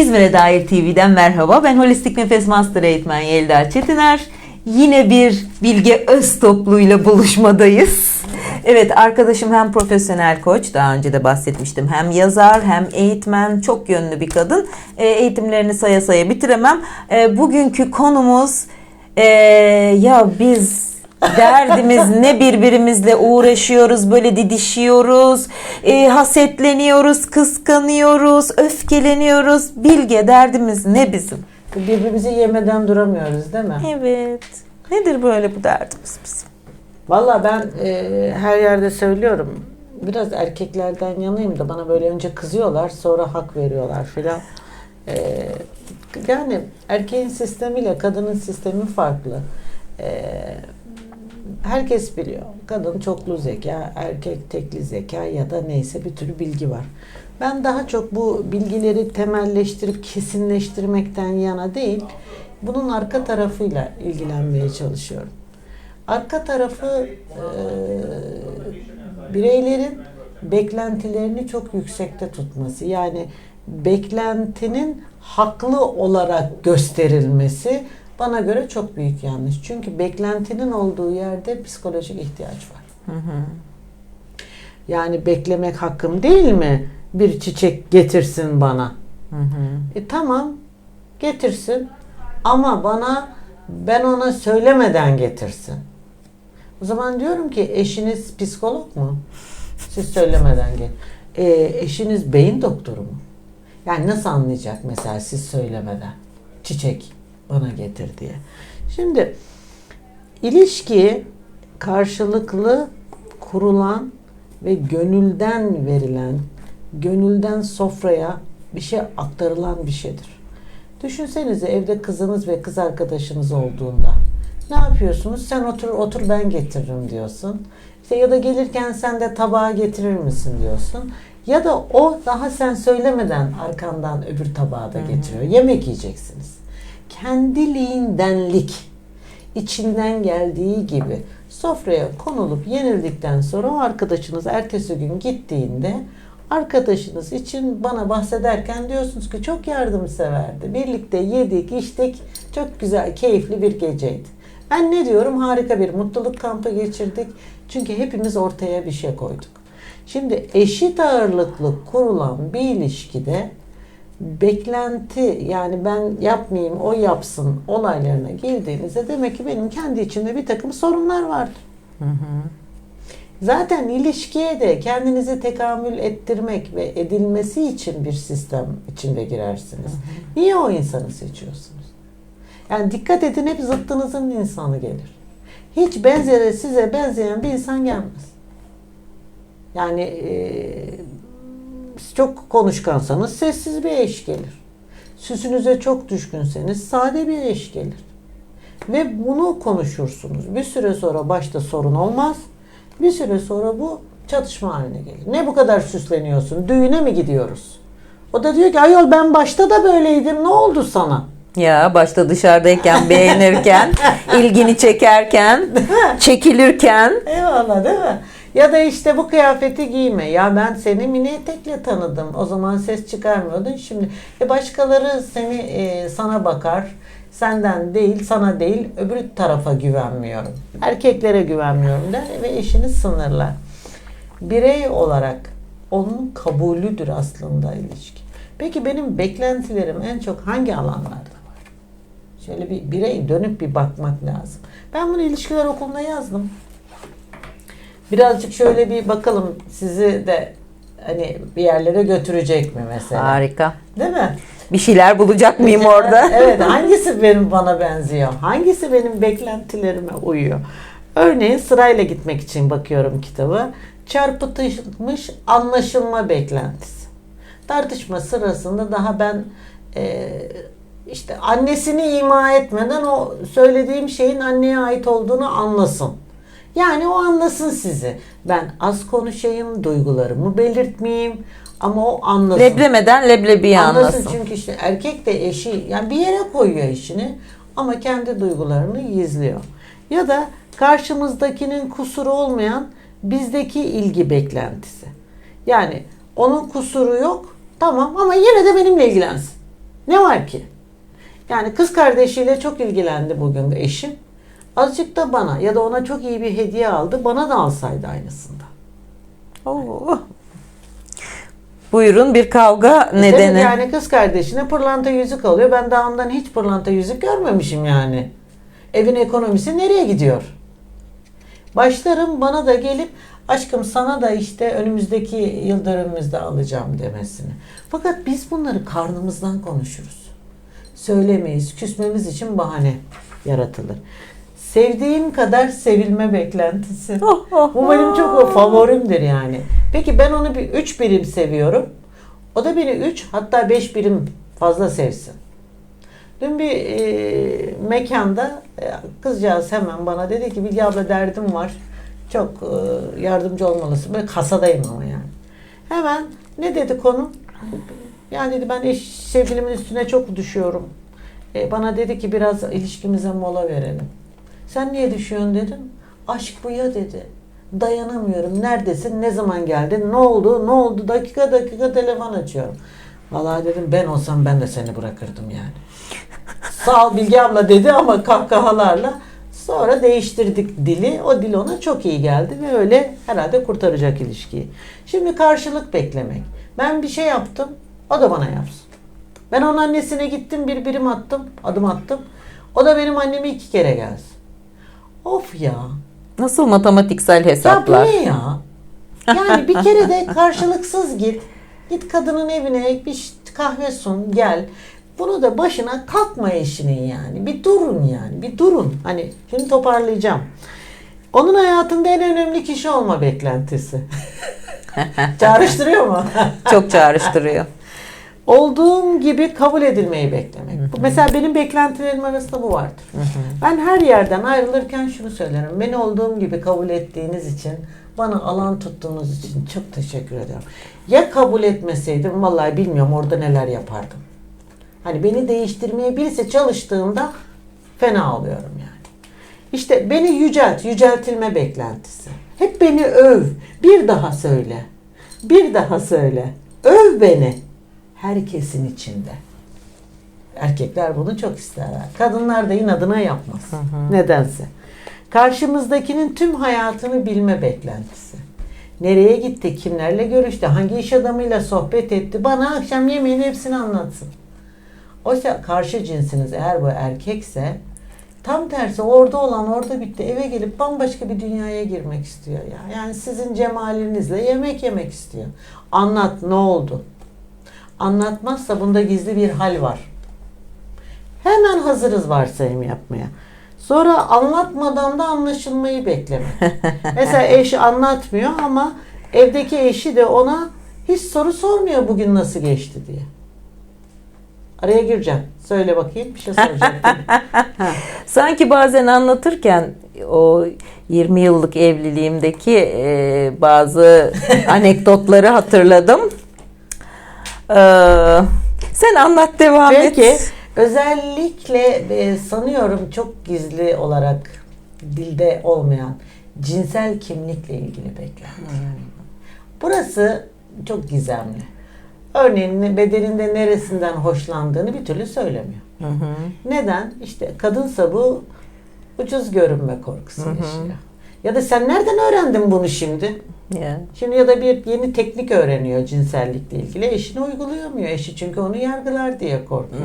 İzmir'e dair TV'den merhaba. Ben Holistik Nefes Master Eğitmen Yelda Çetiner. Yine bir Bilge Öztoplu'yla buluşmadayız. Evet arkadaşım hem profesyonel koç daha önce de bahsetmiştim hem yazar hem eğitmen çok yönlü bir kadın. E, eğitimlerini saya saya bitiremem. E, bugünkü konumuz e, ya biz Derdimiz ne birbirimizle uğraşıyoruz, böyle didişiyoruz, e, hasetleniyoruz, kıskanıyoruz, öfkeleniyoruz. Bilge derdimiz ne bizim? Birbirimizi yemeden duramıyoruz değil mi? Evet. Nedir böyle bu derdimiz bizim? Valla ben e, her yerde söylüyorum. Biraz erkeklerden yanayım da bana böyle önce kızıyorlar sonra hak veriyorlar filan. E, yani erkeğin sistemiyle kadının sistemi farklı. E, herkes biliyor. Kadın çoklu zeka, erkek tekli zeka ya da neyse bir türlü bilgi var. Ben daha çok bu bilgileri temelleştirip kesinleştirmekten yana değil, bunun arka tarafıyla ilgilenmeye çalışıyorum. Arka tarafı e, bireylerin beklentilerini çok yüksekte tutması. Yani beklentinin haklı olarak gösterilmesi bana göre çok büyük yanlış. Çünkü beklentinin olduğu yerde psikolojik ihtiyaç var. Hı hı. Yani beklemek hakkım değil mi? Bir çiçek getirsin bana. Hı hı. E tamam getirsin ama bana ben ona söylemeden getirsin. O zaman diyorum ki eşiniz psikolog mu? Siz söylemeden gel. E, eşiniz beyin doktoru mu? Yani nasıl anlayacak mesela siz söylemeden? Çiçek bana getir diye. Şimdi ilişki karşılıklı kurulan ve gönülden verilen, gönülden sofraya bir şey aktarılan bir şeydir. Düşünsenize evde kızınız ve kız arkadaşınız olduğunda ne yapıyorsunuz? Sen otur otur ben getiririm diyorsun. İşte ya da gelirken sen de tabağı getirir misin diyorsun. Ya da o daha sen söylemeden arkandan öbür tabağı da getiriyor. Yemek yiyeceksiniz. Kendiliğindenlik içinden geldiği gibi sofraya konulup yenildikten sonra o arkadaşınız ertesi gün gittiğinde arkadaşınız için bana bahsederken diyorsunuz ki çok yardımseverdi. Birlikte yedik, içtik. Çok güzel, keyifli bir geceydi. Ben ne diyorum? Harika bir mutluluk kampı geçirdik. Çünkü hepimiz ortaya bir şey koyduk. Şimdi eşit ağırlıklı kurulan bir ilişkide beklenti yani ben yapmayayım o yapsın olaylarına girdiğinizde demek ki benim kendi içimde bir takım sorunlar vardır. Hı hı. Zaten ilişkiye de kendinizi tekamül ettirmek ve edilmesi için bir sistem içinde girersiniz. Niye o insanı seçiyorsunuz? Yani dikkat edin hep zıttınızın insanı gelir. Hiç benzeri size benzeyen bir insan gelmez. Yani e, çok konuşkansanız sessiz bir eş gelir. Süsünüze çok düşkünseniz sade bir eş gelir. Ve bunu konuşursunuz. Bir süre sonra başta sorun olmaz. Bir süre sonra bu çatışma haline gelir. Ne bu kadar süsleniyorsun? Düğüne mi gidiyoruz? O da diyor ki ayol ben başta da böyleydim. Ne oldu sana? Ya başta dışarıdayken beğenirken, ilgini çekerken, çekilirken. Eyvallah değil mi? Ya da işte bu kıyafeti giyme. Ya ben seni mini etekle tanıdım. O zaman ses çıkarmıyordun. Şimdi e başkaları seni e, sana bakar. Senden değil, sana değil, öbür tarafa güvenmiyorum. Erkeklere güvenmiyorum der ve eşini sınırlar. Birey olarak onun kabulüdür aslında ilişki. Peki benim beklentilerim en çok hangi alanlarda var? Şöyle bir birey dönüp bir bakmak lazım. Ben bunu ilişkiler okulunda yazdım. Birazcık şöyle bir bakalım sizi de hani bir yerlere götürecek mi mesela? Harika. Değil mi? Bir şeyler bulacak mıyım orada? evet, hangisi benim bana benziyor? Hangisi benim beklentilerime uyuyor? Örneğin sırayla gitmek için bakıyorum kitabı. Çarpıtılmış anlaşılma beklentisi. Tartışma sırasında daha ben e, işte annesini ima etmeden o söylediğim şeyin anneye ait olduğunu anlasın. Yani o anlasın sizi. Ben az konuşayım, duygularımı belirtmeyeyim ama o anlasın. Leblemeden leblebiyi Anlasın anlasın. çünkü işte erkek de eşi yani bir yere koyuyor işini ama kendi duygularını gizliyor. Ya da karşımızdakinin kusuru olmayan bizdeki ilgi beklentisi. Yani onun kusuru yok tamam ama yine de benimle ilgilensin. Ne var ki? Yani kız kardeşiyle çok ilgilendi bugün eşim. Azıcık da bana ya da ona çok iyi bir hediye aldı. Bana da alsaydı aynısında. Oo. Buyurun bir kavga mi? nedeni. Yani kız kardeşine pırlanta yüzük alıyor. Ben daha ondan hiç pırlanta yüzük görmemişim yani. Evin ekonomisi nereye gidiyor? Başlarım bana da gelip aşkım sana da işte önümüzdeki yıl dönümümüzde alacağım demesini. Fakat biz bunları karnımızdan konuşuruz. Söylemeyiz. Küsmemiz için bahane yaratılır. Sevdiğim kadar sevilme beklentisi. Oh, oh, Bu benim çok favorimdir yani. Peki ben onu bir 3 birim seviyorum. O da beni 3 hatta 5 birim fazla sevsin. Dün bir e, mekanda e, kızcağız hemen bana dedi ki Bilge abla derdim var. Çok e, yardımcı olmalısın. Böyle kasadayım ama yani. Hemen ne dedi konu? Yani dedi ben eş sevgilimin üstüne çok düşüyorum. E, bana dedi ki biraz ilişkimize mola verelim. Sen niye düşüyorsun dedim. Aşk bu ya dedi. Dayanamıyorum. Neredesin? Ne zaman geldin? Ne oldu? Ne oldu? Dakika dakika telefon açıyorum. Vallahi dedim ben olsam ben de seni bırakırdım yani. Sağ ol Bilge abla dedi ama kahkahalarla. Sonra değiştirdik dili. O dil ona çok iyi geldi ve öyle herhalde kurtaracak ilişkiyi. Şimdi karşılık beklemek. Ben bir şey yaptım. O da bana yapsın. Ben onun annesine gittim bir birim attım. Adım attım. O da benim annemi iki kere gelsin. Of ya. Nasıl matematiksel Ya bu hesaplar? ne ya? Yani bir kere de karşılıksız git. Git kadının evine bir kahve sun gel. Bunu da başına kalkma eşinin yani. Bir durun yani. Bir durun. Hani şimdi toparlayacağım. Onun hayatında en önemli kişi olma beklentisi. Çağrıştırıyor mu? Çok çağrıştırıyor. Olduğum gibi kabul edilmeyi beklemek. Bu Mesela benim beklentilerim arasında bu vardır. Ben her yerden ayrılırken şunu söylerim. Beni olduğum gibi kabul ettiğiniz için, bana alan tuttuğunuz için çok teşekkür ederim. Ya kabul etmeseydim vallahi bilmiyorum orada neler yapardım. Hani beni değiştirmeye birisi çalıştığında fena oluyorum yani. İşte beni yücelt, yüceltilme beklentisi. Hep beni öv. Bir daha söyle. Bir daha söyle. Öv beni. Herkesin içinde. Erkekler bunu çok isterler. Kadınlar da inadına yapmaz. Nedense. Karşımızdakinin tüm hayatını bilme beklentisi. Nereye gitti, kimlerle görüştü, hangi iş adamıyla sohbet etti, bana akşam yemeğin hepsini anlatsın. Oysa karşı cinsiniz eğer bu erkekse tam tersi orada olan orada bitti eve gelip bambaşka bir dünyaya girmek istiyor ya. Yani sizin cemalinizle yemek yemek istiyor. Anlat ne oldu? Anlatmazsa bunda gizli bir hal var. Hemen hazırız varsayım yapmaya. Sonra anlatmadan da anlaşılmayı beklemek. Mesela eşi anlatmıyor ama evdeki eşi de ona hiç soru sormuyor bugün nasıl geçti diye. Araya gireceğim. Söyle bakayım bir şey soracaktım. Sanki bazen anlatırken o 20 yıllık evliliğimdeki e, bazı anekdotları hatırladım. Ee, sen anlat devam Peki et. özellikle e, sanıyorum çok gizli olarak dilde olmayan cinsel kimlikle ilgili beklenti. Burası çok gizemli. Örneğin bedeninde neresinden hoşlandığını bir türlü söylemiyor. Hı hı. Neden? İşte kadınsa bu ucuz görünme korkusu yaşıyor. Ya da sen nereden öğrendin bunu şimdi? Ya. Şimdi ya da bir yeni teknik öğreniyor cinsellikle ilgili. Eşine uygulayamıyor. Eşi çünkü onu yargılar diye korkuyor.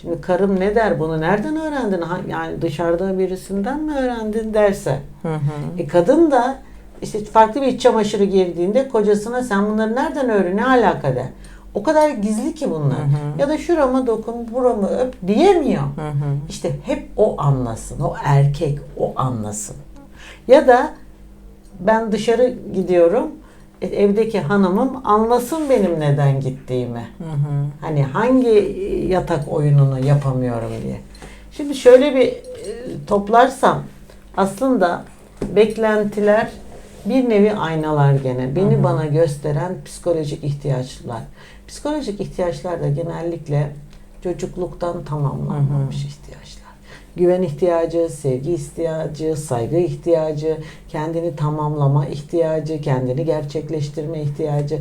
Şimdi karım ne der bunu nereden öğrendin? Ha- Yani dışarıda birisinden mi öğrendin derse. Hı hı. E kadın da işte farklı bir iç çamaşırı girdiğinde kocasına sen bunları nereden öğren ne alaka der. O kadar gizli ki bunlar. Ya da şurama dokun, buramı öp diyemiyor. Hı hı. İşte hep o anlasın. O erkek o anlasın. Ya da ben dışarı gidiyorum. e, Evdeki hanımım anlasın benim neden gittiğimi. Hı hı. Hani hangi yatak oyununu yapamıyorum diye. Şimdi şöyle bir e, toplarsam aslında beklentiler bir nevi aynalar gene. Beni bana gösteren psikolojik ihtiyaçlar. Psikolojik ihtiyaçlar da genellikle çocukluktan tamamlanmamış ihtiyaçlar. Güven ihtiyacı, sevgi ihtiyacı, saygı ihtiyacı, kendini tamamlama ihtiyacı, kendini gerçekleştirme ihtiyacı.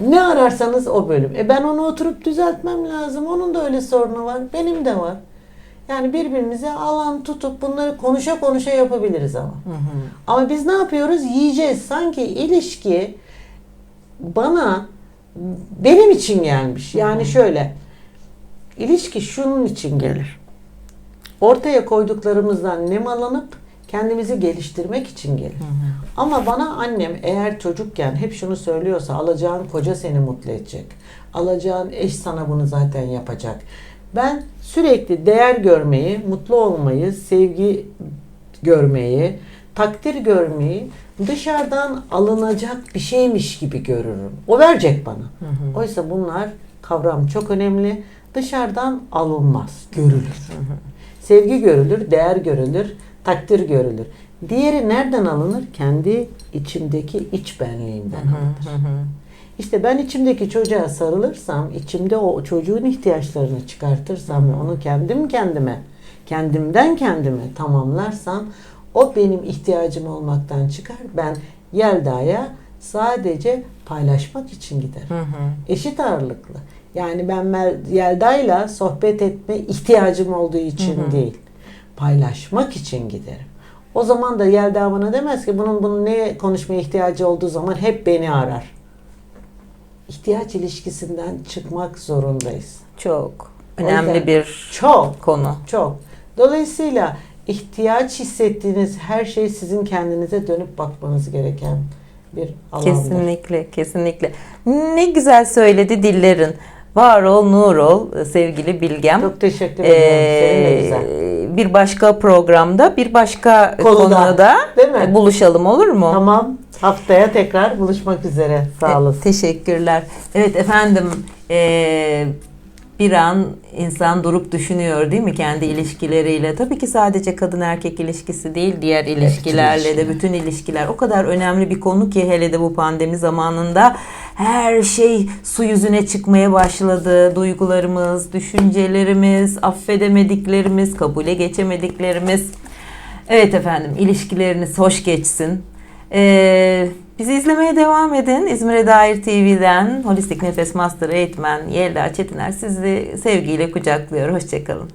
Ne ararsanız o bölüm. E ben onu oturup düzeltmem lazım. Onun da öyle sorunu var. Benim de var. Yani birbirimize alan tutup bunları konuşa konuşa yapabiliriz ama. Ama biz ne yapıyoruz? Yiyeceğiz. Sanki ilişki bana benim için gelmiş. Yani şöyle ilişki şunun için gelir. Ortaya koyduklarımızdan nemalanıp kendimizi geliştirmek için gelir. Ama bana annem eğer çocukken hep şunu söylüyorsa alacağın koca seni mutlu edecek. Alacağın eş sana bunu zaten yapacak. Ben sürekli değer görmeyi, mutlu olmayı, sevgi görmeyi, takdir görmeyi dışarıdan alınacak bir şeymiş gibi görürüm. O verecek bana. Oysa bunlar kavram çok önemli. Dışarıdan alınmaz, görülür. Sevgi görülür, değer görülür, takdir görülür. Diğeri nereden alınır? Kendi içimdeki iç benliğimden alınır. İşte ben içimdeki çocuğa sarılırsam, içimde o çocuğun ihtiyaçlarını çıkartırsam ve onu kendim kendime, kendimden kendime tamamlarsam o benim ihtiyacım olmaktan çıkar. Ben Yelda'ya sadece paylaşmak için giderim. Eşit ağırlıklı. Yani ben Mel- Yelda'yla sohbet etme ihtiyacım olduğu için değil. Paylaşmak için giderim. O zaman da Yelda bana demez ki bunun bunun neye konuşmaya ihtiyacı olduğu zaman hep beni arar. İhtiyaç ilişkisinden çıkmak zorundayız. Çok önemli yüzden bir Çok, konu. çok. Dolayısıyla ihtiyaç hissettiğiniz her şey sizin kendinize dönüp bakmanız gereken bir alandır. Kesinlikle, kesinlikle. Ne güzel söyledi dillerin. Var ol, nur ol sevgili Bilgem. Çok teşekkür ederim. Ee, bir başka programda, bir başka Konuda, konuda değil mi? buluşalım olur mu? Tamam. Haftaya tekrar buluşmak üzere. Sağ E, olasın. Teşekkürler. Evet efendim e, bir an insan durup düşünüyor değil mi kendi ilişkileriyle. Tabii ki sadece kadın erkek ilişkisi değil diğer ilişkilerle de bütün ilişkiler o kadar önemli bir konu ki hele de bu pandemi zamanında her şey su yüzüne çıkmaya başladı. Duygularımız, düşüncelerimiz, affedemediklerimiz, kabule geçemediklerimiz. Evet efendim ilişkileriniz hoş geçsin. Ee, bizi izlemeye devam edin. İzmir'e dair TV'den Holistik Nefes Master Eğitmen Yelda Çetiner sizi sevgiyle kucaklıyor. Hoşçakalın.